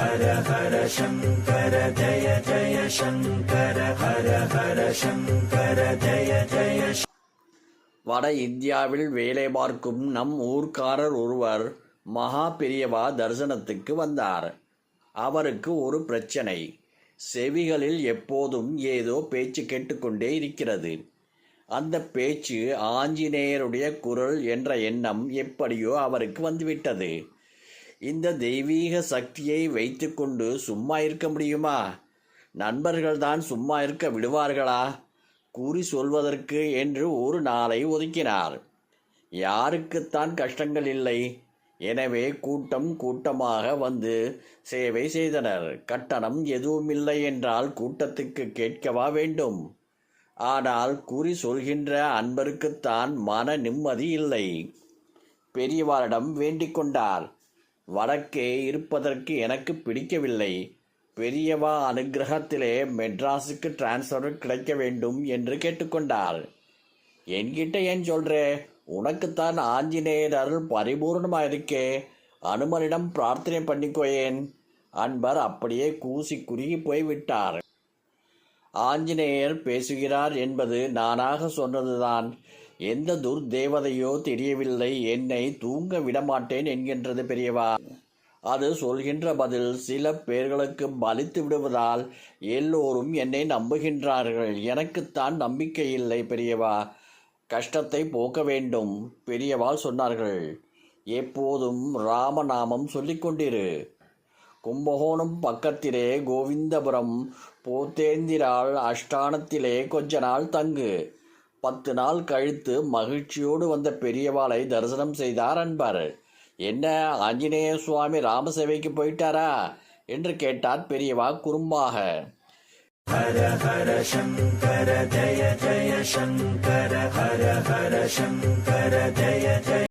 ஹர ஹர சங்கர ஜய ஜய சங்கர ஹர ஹர சங்கர ஜய ஜய வட இந்தியாவில் வேலை பார்க்கும் நம் ஊர்க்காரர் ஒருவர் மகா பெரியவா தரிசனத்துக்கு வந்தார். அவருக்கு ஒரு பிரச்சனை. செவிகளில் எப்போதும் ஏதோ பேச்சு கேட்டுக்கொண்டே இருக்கிறது. அந்த பேச்சு ஆஞ்சநேயருடைய குரல் என்ற எண்ணம் எப்படியோ அவருக்கு வந்துவிட்டது. இந்த தெய்வீக சக்தியை வைத்துக்கொண்டு சும்மா இருக்க முடியுமா? நண்பர்கள்தான் சும்மா இருக்க விடுவார்களா? கூறி சொல்வதற்கு என்று ஒரு நாளை ஒதுக்கினார். யாருக்குத்தான் கஷ்டங்கள் இல்லை. எனவே கூட்டம் கூட்டமாக வந்து சேவை செய்தனர். கட்டணம் எதுவும் இல்லை என்றால் கூட்டத்துக்கு கேட்கவா வேண்டும். ஆனால் கூறி சொல்கின்ற அன்பருக்குத்தான் மன நிம்மதி இல்லை. பெரியவாரிடம் வேண்டிக் கொண்டார். வடக்கே இருப்பதற்கு எனக்கு பிடிக்கவில்லை. பெரியவா அனுகிரகத்திலே மெட்ராஸுக்கு டிரான்ஸ்ஃபர் கிடைக்க வேண்டும் என்று கேட்டுக்கொண்டார் என்கிட்ட ஏன் சொல்றே? உனக்குத்தான் ஆஞ்சநேயர் அருள் பரிபூர்ணமாக இருக்கே அனுமனிடம் பிரார்த்தனை பண்ணிக்கோயேன். அன்பர் அப்படியே கூசி குறுகி போய்விட்டார். ஆஞ்சநேயர் பேசுகிறார் என்பது நானாக சொன்னதுதான். எந்த துர்தேவதையோ தெரியவில்லை. என்னை தூங்க விடமாட்டேன் என்கின்றது பெரியவா. அது சொல்கின்ற பதில் சில பேர்களுக்கு பலித்து விடுவதால் எல்லோரும் என்னை நம்புகின்றார்கள். எனக்குத்தான் நம்பிக்கை இல்லை பெரியவா. கஷ்டத்தை போக்க வேண்டும் பெரியவாள் சொன்னார்கள். எப்போதும் ராமநாமம் சொல்லிக் கொண்டிரு. கும்பகோணம் பக்கத்திலே கோவிந்தபுரம் போத்தேந்திராள் அஷ்டானத்திலே கொஞ்ச நாள் தங்கு. பத்து நாள் கழித்து மகிழ்ச்சியோடு வந்த பெரியவாளை தரிசனம் செய்தார் அன்பர். என்ன ஆஞ்சநேய சுவாமி ராமசேவைக்கு போயிட்டாரா? என்று கேட்டார் பெரியவா குறும்பாக. ஹர ஹர சங்கர ஜய ஜய சங்கர ஹர ஹர சங்கர ஜய ஜய